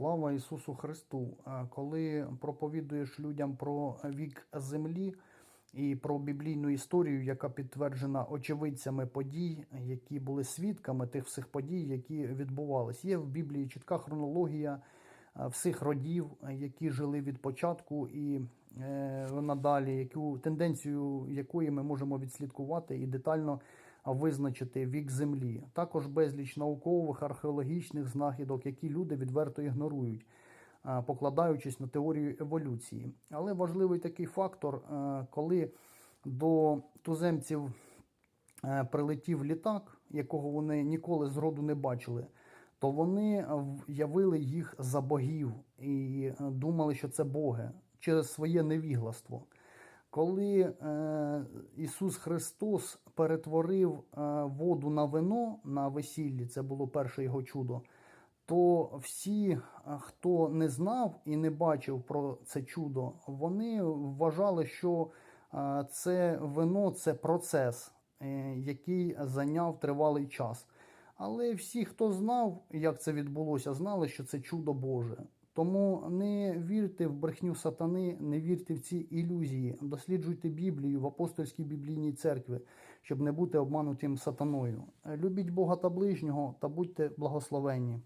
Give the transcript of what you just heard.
Слава Ісусу Христу! Е, Коли проповідуєш людям про вік землі і про біблійну історію, яка підтверджена очевидцями подій, які були свідками тих всіх подій, які відбувались, є в Біблії чітка хронологія е, всіх родів, які жили від початку і е, надалі, яку тенденцію якої ми можемо відслідкувати і детально визначити вік землі. Також безліч наукових археологічних знахідок, які люди відверто ігнорують, покладаючись на теорію еволюції. Але важливий такий фактор, е, коли до туземців е, прилетів літак, якого вони ніколи зроду не бачили, то вони явили їх за богів і е, думали, що це боги через своє невігластво. Коли е, Ісус Христос перетворив е, воду на вино на весіллі, це було перше його чудо, то всі, е, хто не знав і не бачив про це чудо, вони вважали, що е, це вино це процес, е, який зайняв тривалий час. Але всі, хто знав, як це відбулося, знали, що це чудо Боже. Тому не вірте в брехню сатани, не вірте в ці ілюзії. Досліджуйте Біблію в апостольській біблійній церкві, щоб не бути обманутим сатаною. Любіть Бога та ближнього та будьте благословенні.